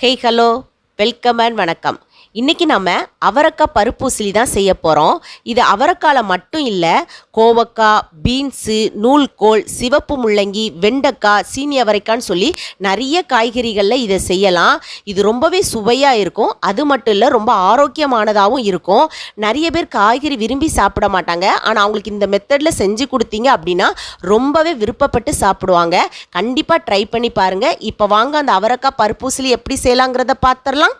Hey hello welcome and வணக்கம். இன்றைக்கி நம்ம அவரக்காய் பருப்பூசிலி தான் செய்ய போகிறோம் இது அவரக்காயில் மட்டும் இல்லை கோவக்காய் பீன்ஸு நூல்கோல் சிவப்பு முள்ளங்கி வெண்டைக்காய் சீனி அவரைக்கான்னு சொல்லி நிறைய காய்கறிகளில் இதை செய்யலாம். இது ரொம்பவே சுவையாக இருக்கும். அது மட்டும் இல்லை ரொம்ப ஆரோக்கியமானதாகவும் இருக்கும். நிறைய பேர் காய்கறி விரும்பி சாப்பிட மாட்டாங்க. ஆனால் அவங்களுக்கு இந்த மெத்தடில் செஞ்சு கொடுத்தீங்க அப்படின்னா ரொம்பவே விருப்பப்பட்டு சாப்பிடுவாங்க. கண்டிப்பாக ட்ரை பண்ணி பாருங்கள் இப்போ வாங்க அந்த அவரைக்காய் பருப்பூசிலி எப்படி செய்யலாங்கிறத பார்த்துடலாம்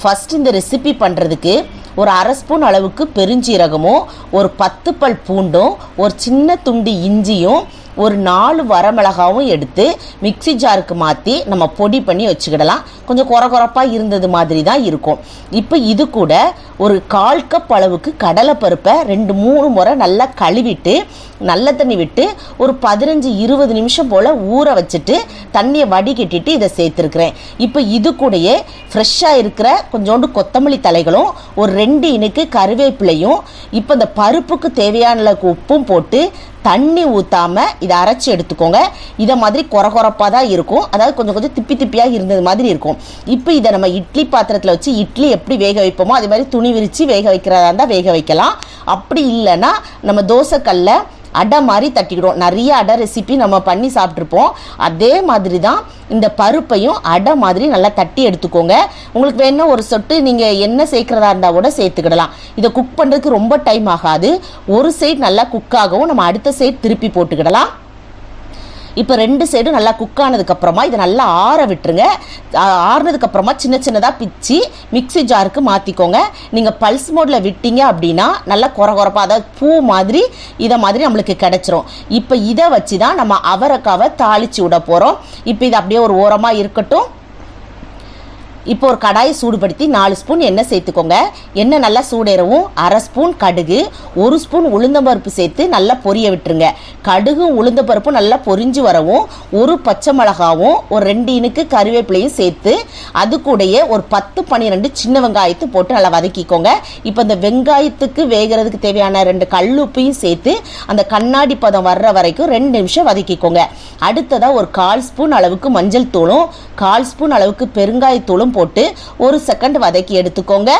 ஃபஸ்ட் இந்த ரெசிபி பண்ணுறதுக்கு ஒரு அரை ஸ்பூன் அளவுக்கு பெருஞ்சீரகமும் ஒரு பத்து பல் பூண்டும் ஒரு சின்ன துண்டு இஞ்சியும் ஒரு நாலு வரமிளகாவும் எடுத்து மிக்ஸி ஜாருக்கு மாற்றி நம்ம பொடி பண்ணி வச்சுக்கிடலாம். கொஞ்சம் குறை குறைப்பாக இருந்தது மாதிரி தான் இருக்கும். இப்போ இது கூட ஒரு கால் கப் அளவுக்கு கடலைப்பருப்பை ரெண்டு மூணு முறை நல்லா கழுவிட்டு நல்ல தண்ணி விட்டு ஒரு பதினஞ்சு இருபது நிமிஷம் போல் ஊற வச்சுட்டு தண்ணியை வடிகட்டிட்டு இதை சேர்த்துருக்குறேன். இப்போ இது கூடயே ஃப்ரெஷ்ஷாக இருக்கிற கொஞ்சோண்டு கொத்தமல்லி தலைகளும் ஒரு ரெண்டு இனுக்கு கருவேப்பிலையும் இப்போ இந்த பருப்புக்கு தேவையான அளவுக்கு உப்பும் போட்டு தண்ணி ஊற்றாம இதை அரைச்சி எடுத்துக்கோங்க. இதை மாதிரி குறை குறைப்பாக தான் இருக்கும். அதாவது கொஞ்சம் கொஞ்சம் திப்பி திப்பியாக இருந்தது மாதிரி இருக்கும். இப்போ இதை நம்ம இட்லி பாத்திரத்தில் வச்சு இட்லி எப்படி வேக வைப்போமோ அதே மாதிரி துணி விரித்து வேக வைக்கிறதா இருந்தால் வேக வைக்கலாம். அப்படி இல்லைன்னா நம்ம தோசைக்கல்ல அடை மாதிரி தட்டிக்கிடுவோம். நிறைய அடை ரெசிபி நம்ம பண்ணி சாப்பிட்ருப்போம் அதே மாதிரி தான் இந்த பருப்பையும் அடை மாதிரி நல்லா தட்டி எடுத்துக்கோங்க. உங்களுக்கு வேணும் ஒரு சொட்டு நீங்கள் என்ன சேர்க்குறதா இருந்தால் கூட சேர்த்துக்கிடலாம். இதை குக் பண்ணுறதுக்கு ரொம்ப டைம் ஆகாது. ஒரு சைட் நல்லா குக் ஆகவும் நம்ம அடுத்த சைட் திருப்பி போட்டுக்கிடலாம். இப்போ ரெண்டு சைடும் நல்லா குக் ஆனதுக்கப்புறமா இதை நல்லா ஆற விட்டுருங்க. ஆறுனதுக்கப்புறமா சின்ன சின்னதாக பிச்சு மிக்ஸி ஜாருக்கு மாற்றிக்கோங்க நீங்கள் பல்ஸ் மோடில் விட்டீங்க அப்படின்னா நல்லா குறை குறப்பாக அதாவது பூ மாதிரி இதை மாதிரி நம்மளுக்கு கிடச்சிரும். இப்போ இதை வச்சு தான் நம்ம அவரைக்காவை தாளித்து விட போகிறோம் இப்போ இது அப்படியே ஒரு ஓரமாக இருக்கட்டும். இப்போ ஒரு கடாயை சூடுபடுத்தி நாலு ஸ்பூன் எண்ணெய் சேர்த்துக்கோங்க. எண்ணெய் நல்லா சூடேறவும் அரை ஸ்பூன் கடுகு ஒரு ஸ்பூன் உளுந்தம்பருப்பு சேர்த்து நல்லா பொரிய விட்டுருங்க. கடுகும் உளுந்தம்பருப்பும் நல்லா பொரிஞ்சு வரவும் ஒரு பச்சை மிளகாவும் ஒரு ரெண்டு இனுக்கு கருவேப்பிலையும் சேர்த்து அது கூடயே ஒரு பத்து பன்னிரெண்டு சின்ன வெங்காயத்தை போட்டு நல்லா வதக்கிக்கோங்க. இப்போ இந்த வெங்காயத்துக்கு வேகிறதுக்கு தேவையான ரெண்டு கல்லுப்பையும் சேர்த்து அந்த கண்ணாடி பதம் வர்ற வரைக்கும் ரெண்டு நிமிஷம் வதக்கிக்கோங்க. அடுத்ததாக ஒரு கால் ஸ்பூன் அளவுக்கு மஞ்சள் தூளும் கால் ஸ்பூன் அளவுக்கு பெருங்காயத்தூளும் போட்டு ஒரு செகண்ட் வதக்கி எடுத்துக்கோங்க.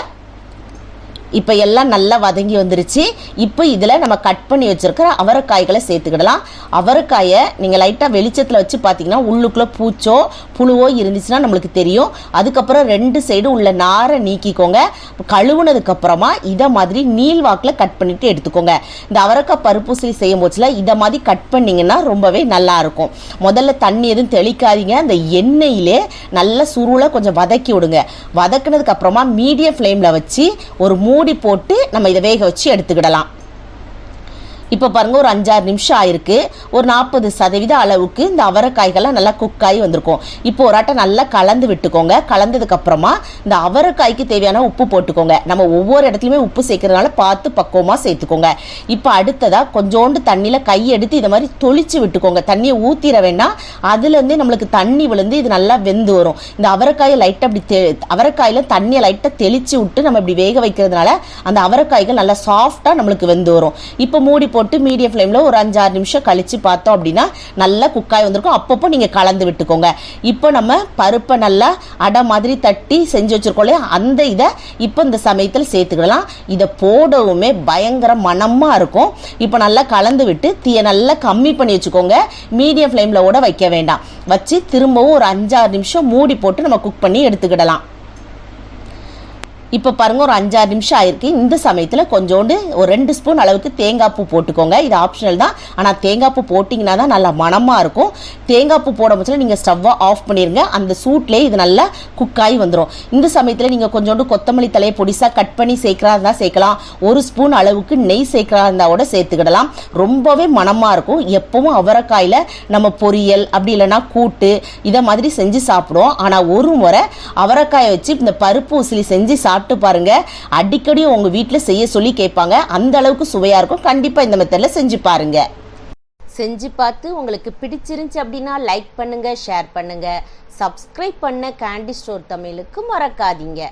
இப்போ எல்லாம் நல்லா வதங்கி வந்துருச்சு. இப்போ இதில் நம்ம கட் பண்ணி வச்சுருக்கிற அவரைக்காய்களை சேர்த்துக்கிடலாம். அவரைக்காயை நீங்கள் லைட்டாக வெளிச்சத்தில் வச்சு பார்த்தீங்கன்னா உள்ளுக்குள்ளே பூச்சோ புழுவோ இருந்துச்சுன்னா நம்மளுக்கு தெரியும். அதுக்கப்புறம் ரெண்டு சைடு உள்ள நாரை நீக்கிக்கோங்க. கழுவுனதுக்கப்புறமா இதை மாதிரி நீள் வாக்கில் கட் பண்ணிவிட்டு எடுத்துக்கோங்க. இந்த அவரைக்காய் பருப்பூசலி செய்யும் போச்சுல இதை மாதிரி கட் பண்ணிங்கன்னா ரொம்பவே நல்லாயிருக்கும் முதல்ல தண்ணி எதுவும் தெளிக்காதீங்க. அந்த எண்ணெயிலே நல்ல சுருளை கொஞ்சம் வதக்கி விடுங்க. வதக்குனதுக்கப்புறமா மீடியம் ஃப்ளேமில் வச்சு ஒரு மூ மூடி போட்டு நம்ம இதை வேக வச்சு எடுத்துக்கிடலாம். இப்போ பாருங்க ஒரு அஞ்சாறு நிமிஷம் ஆயிருக்கு. ஒரு நாற்பது சதவீத அளவுக்கு இந்த அவரைக்காய்கள்லாம் நல்லா குக் ஆகி வந்திருக்கும். இப்போ ஒரு ஆட்டை நல்லா கலந்து விட்டுக்கோங்க. கலந்ததுக்கு அப்புறமா இந்த அவரைக்காய்க்கு தேவையான உப்பு போட்டுக்கோங்க. நம்ம ஒவ்வொரு இடத்துலையுமே உப்பு சேர்க்கறதுனால பார்த்து பக்குவமாக சேர்த்துக்கோங்க. இப்போ அடுத்ததாக கொஞ்சோண்டு தண்ணியில் கை எடுத்து இதை மாதிரி தொளிச்சு விட்டுக்கோங்க. தண்ணியை ஊற்றிட வேண்டாம். அதுலேருந்து நம்மளுக்கு தண்ணி விழுந்து இது நல்லா வெந்து வரும். இந்த அவரைக்காயை லைட்டாக அப்படி தெ அவரைக்காயில் தண்ணியை லைட்டாக தெளிச்சு விட்டு நம்ம இப்படி வேக வைக்கிறதுனால அந்த அவரைக்காய்கள் நல்லா சாஃப்டாக நம்மளுக்கு வெந்து வரும். இப்போ மூடி போ போட்டு மீடியம் ஃப்ளேமில் ஒரு அஞ்சாறு நிமிஷம் கழித்து பார்த்தோம் அப்படின்னா நல்லா குக்காய் வந்திருக்கும். அப்பப்போ நீங்கள் கலந்து விட்டுக்கோங்க. இப்போ நம்ம பருப்பை நல்லா அடை மாதிரி தட்டி செஞ்சு வச்சுருக்கோம் இல்லையா? அந்த இதை இப்போ இந்த சமயத்தில் சேர்த்துக்கலாம். இதை போடவுமே பயங்கர மனமாக இருக்கும். இப்போ நல்லா கலந்து விட்டு தீயை நல்லா கம்மி பண்ணி வச்சுக்கோங்க. மீடியம் ஃப்ளேமில் கூட வைக்க வேண்டாம். வச்சு திரும்பவும் ஒரு அஞ்சாறு நிமிஷம் மூடி போட்டு நம்ம குக் பண்ணி எடுத்துக்கிடலாம். இப்போ பாருங்கள் ஒரு அஞ்சாறு நிமிஷம் ஆயிருக்கு. இந்த சமயத்தில் கொஞ்சோண்டு ஒரு ரெண்டு ஸ்பூன் அளவுக்கு தேங்காய் பூ போட்டுக்கோங்க. இது ஆப்ஷனல் தான். ஆனால் தேங்காய் பூ போட்டிங்கன்னா தான் நல்லா மனமாக இருக்கும். தேங்காய் பூ போட முச்சில் நீங்கள் ஸ்டவ்வை ஆஃப் பண்ணிடுங்க அந்த சூட்லேயே இது நல்லா குக்காகி வந்துடும் இந்த சமயத்தில் நீங்கள் கொஞ்சோண்டு கொத்தமல்லி தலையை பொடிசாக கட் பண்ணி சேர்க்குறா இருந்தால் சேர்க்கலாம். ஒரு ஸ்பூன் அளவுக்கு நெய் சேர்க்குறா இருந்தால் கூட சேர்த்துக்கிடலாம். ரொம்பவே மணமாக இருக்கும். எப்பவும் அவரைக்காயில் நம்ம பொரியல் அப்படி இல்லைன்னா கூட்டு இதை மாதிரி செஞ்சு சாப்பிடுவோம். ஆனால் ஒரு முறை அவரைக்காயை வச்சு இந்த பருப்பு உசிலி செஞ்சு சாப்பிட்டு சாப்பிட்டு பாருங்க. அடிக்கடி உங்க வீட்டில் செய்ய சொல்லி கேட்பாங்க. அந்த அளவுக்கு சுவையா இருக்கும். கண்டிப்பா இந்த மெத்தட்ல செஞ்சு பாருங்க. செஞ்சு பார்த்து உங்களுக்கு பிடிச்சிருந்துச்சு அப்படின்னா லைக் பண்ணுங்க ஷேர் பண்ணுங்க. சப்ஸ்கிரைப் பண்ண கேண்டி ஸ்டோர் தமிழுக்கு மறக்காதீங்க.